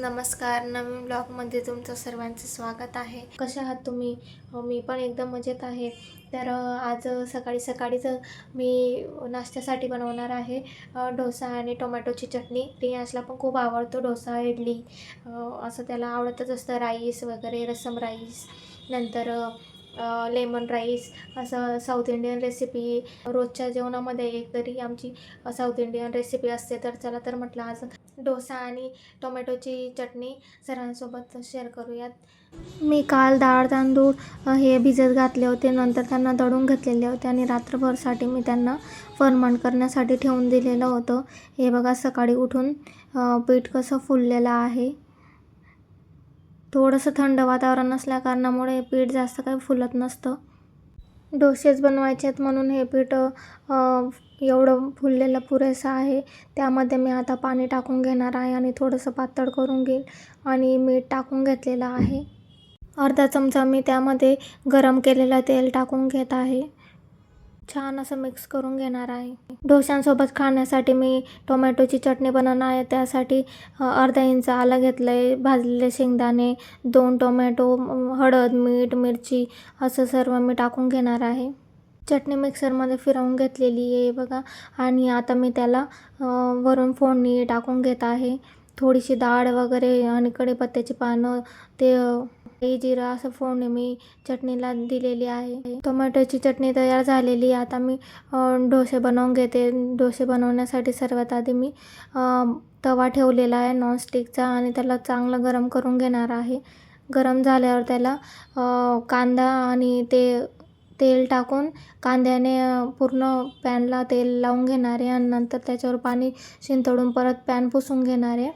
नमस्कार नवीन ब्लॉगमध्ये तुमचं सर्वांचं स्वागत आहे. कसे आहात तुम्ही? मी पण एकदम मजेत आहे. तर आज सकाळी सकाळीच मी नाश्त्यासाठी बनवणार आहे डोसा आणि टोमॅटोची चटणी. रियाजला पण खूप आवडतो डोसा इडली. असं त्याला आवडतच असतं राईस वगैरे रसम राईस. नंतर लेमन राईस असं साऊथ इंडियन रेसिपी रोजच्या जेवणामध्ये एक तरी आमची साऊथ इंडियन रेसिपी असते तर चला तर म्हटलं आज डोसा आणि टोमॅटोची चटणी सरांसोबत शेअर करूयात. मी काल डाळ तांदूळ हे भिजत घातले होते नंतर त्यांना दळून घेतलेले होते आणि रात्रभरसाठी मी त्यांना फरमण करण्यासाठी ठेवून दिलेलं होतं. हे बघा सकाळी उठून पीठ कसं फुललेलं आहे. थोडंसं थंड वातावरण असल्या कारणामुळे पीठ जास्त काही फुलत नसतं. डोसेच बनवायचे आहेत म्हणून हे पीठ एवढं फुललेलं पुरेसं आहे. त्यामध्ये मी आता पाणी टाकून घेणार आहे आणि थोडंसं पातळ करून घेईल आणि मीठ टाकून घेतलेलं आहे. अर्धा चमचा मी त्यामध्ये गरम केलेलं तेल टाकून घेत आहे. छान असं मिक्स करून घेणार आहे. डोशांसोबत खाण्यासाठी मी टोमॅटोची चटणी बनवणार आहे. त्यासाठी अर्धा इंच आलं घेतलं आहे भाजलेले शेंगदाणे दोन टोमॅटो हळद मीठ मिरची असं सर्व मी टाकून घेणार आहे. चटणी मिक्सरमध्ये फिरवून घेतलेली आहे बघा. आणि आता मी त्याला वरून फोडणी टाकून घेत आहे. थोडीशी डाळ वगैरे आणि कढीपत्त्याची पानं ते हे जिरं असं फोडणी मी चटणीला दिलेली आहे. टोमॅटोची चटणी तयार झालेली आहे. आता मी डोसे बनवून घेते. डोसे बनवण्यासाठी सर्वात आधी मी तवा ठेवलेला आहे नॉनस्टिकचा आणि त्याला चांगलं गरम करून घेणार आहे. गरम झाल्यावर त्याला कांदा आणि ते तेल टाकून कांद्याने पूर्ण पॅनला तेल लावून घेणार आहे आणि नंतर त्याच्यावर पाणी शिंतडून परत पॅन पुसून घेणार आहे.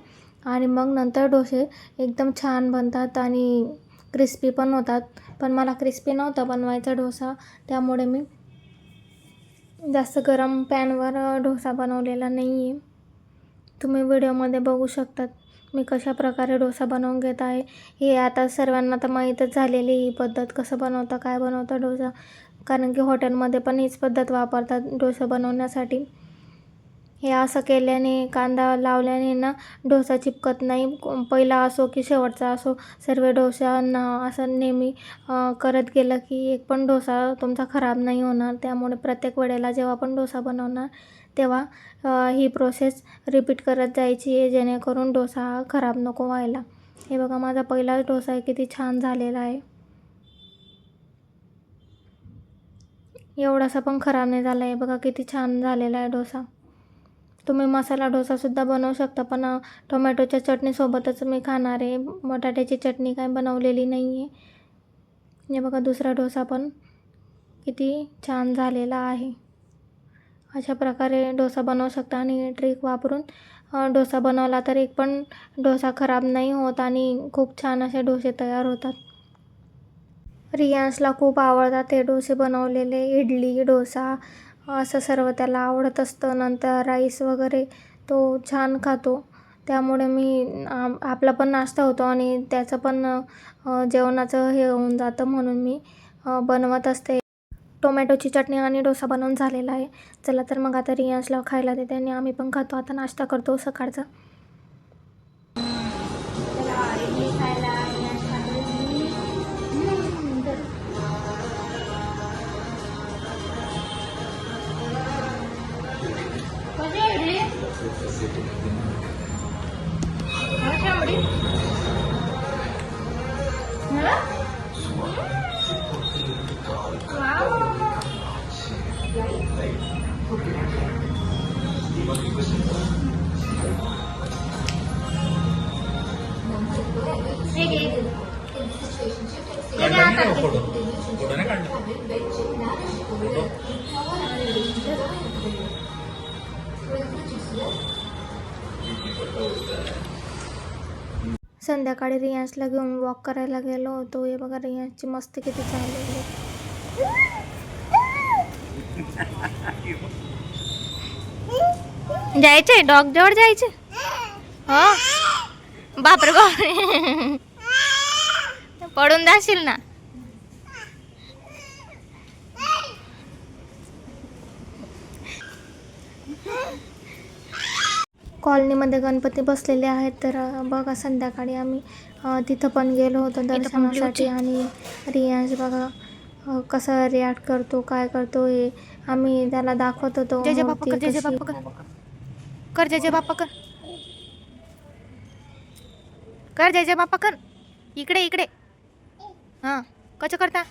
आणि मग नंतर डोसे एकदम छान बनतात आणि क्रिस्पी पण होतात. पण मला क्रिस्पी नव्हता बनवायचा डोसा. त्यामुळे मी जास्त गरम पॅनवर डोसा बनवलेला नाही आहे तुम्ही व्हिडिओमध्ये बघू शकतात मी कशा प्रकारे डोसा बनवून घेत आहे. हे आता सर्वांना तर माहीतच झालेली ही पद्धत कसं बनवता काय बनवता डोसा. कारण की हॉटेलमध्ये पण हीच पद्धत वापरतात डोसा बनवण्यासाठी. हे असं केल्याने कांदा लावल्याने ना डोसा चिपकत नाही. पहिला असो की शेवटचा असो सर्व डोशांना असं नेहमी करत गेलं की एक पण डोसा तुमचा खराब नाही होणार. त्यामुळे प्रत्येक वेळेला जेव्हा पण डोसा बनवणार तेव्हा ही प्रोसेस रिपीट करत जायची आहे जेणेकरून डोसा हा खराब नको व्हायला. हे बघा माझा पहिलाच डोसा आहे किती छान झालेला आहे. एवढासा पण खराब नाही झाला आहे. बघा किती छान झालेला आहे डोसा. तुम्ही मसाला डोसासुद्धा बनवू शकता पण टोमॅटोच्या चटणीसोबतच मी खाणार आहे. बटाट्याची चटणी काय बनवलेली नाही आहे हे बघा दुसरा डोसा पण किती छान झालेला आहे. अशा प्रकारे डोसा बनवू शकता आणि ट्रिक वापरून डोसा बनवला तर एक पण डोसा खराब नाही होत आणि खूप छान असे डोसे तयार होतात. रियांसला खूप आवडतात ते डोसे बनवलेले इडली डोसा असं सर्व त्याला आवडत असतं. नंतर राईस वगैरे तो छान खातो. त्यामुळे मी आम- आपला पण नाश्ता होतो आणि त्याचं पण जेवणाचं हे होऊन जातं म्हणून मी बनवत असते. टोमॅटोची चटणी आणि डोसा बनवून झालेला आहे. चला तर मग आता रियांशला खायला देते आणि आम्ही पण खातो. आता नाश्ता करतो सकाळचा. काढला नाही का फोटो फोटो संध्याकाळी रियांशला घेऊन वॉक करायला गेलो होतो. हे बघा रियांशची मस्ती किती चाललेली जायचे? डॉग जवळ जायचे? हो? बापरे बापरे पडून जाशील ना? कॉलनीमध्ये गणपती बसलेले आहेत तर बघा संध्याकाळी आम्ही तिथं पण गेलो होतो दर्शनासाठी आणि रियांश बघा कसा रिॲक्ट करतो काय करतो हे आम्ही त्याला दाखवत होतो. जय जय मूर्ती बाप्पा कर जय जय बाप्पा कर. कर जय जय बाप्पा कर. कर जय जय बाप्पा कर. इकडे इकडे. हां कसं करता?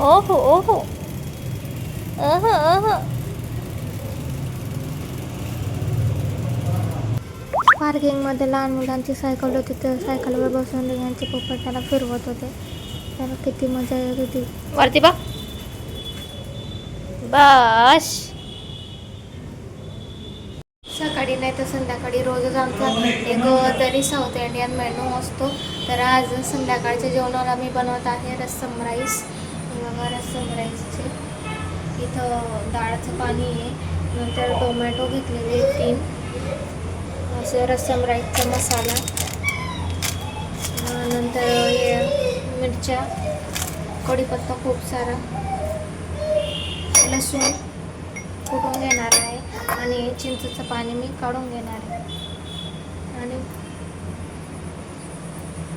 ओहो ओहो। अह अह पार्किंगमध्ये लहान मुलांची सायकल होती तर सायकलवर बसून रियांचे पप्पा त्याला फिरवत होते. त्याला किती मजा येत होती. वरती बघ. बस. नाही तर संध्याकाळी रोजच आमचा एक तरी साऊथ इंडियन मेनू असतो. तर आज संध्याकाळच्या जेवणाला मी बनवत आहे रस्सम राईस. बघा रस्सम राईसचे. इथं डाळचं पाणी आहे. नंतर टोमॅटो घेतलेले तीन. असं रस्सम राईसचा मसाला. नंतर हे मिरच्या. कढीपत्ता खूप सारा. लसूण. कुटून घेणार आहे आणि चिंचेचं पाणी मी काढून घेणार आहे. आणि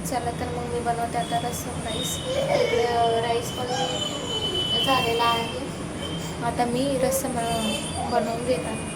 चला तर मग मी बनवते आता रस राईस. इकडे राईस पण झालेला आहे. आता मी रस्सम बनवून घेत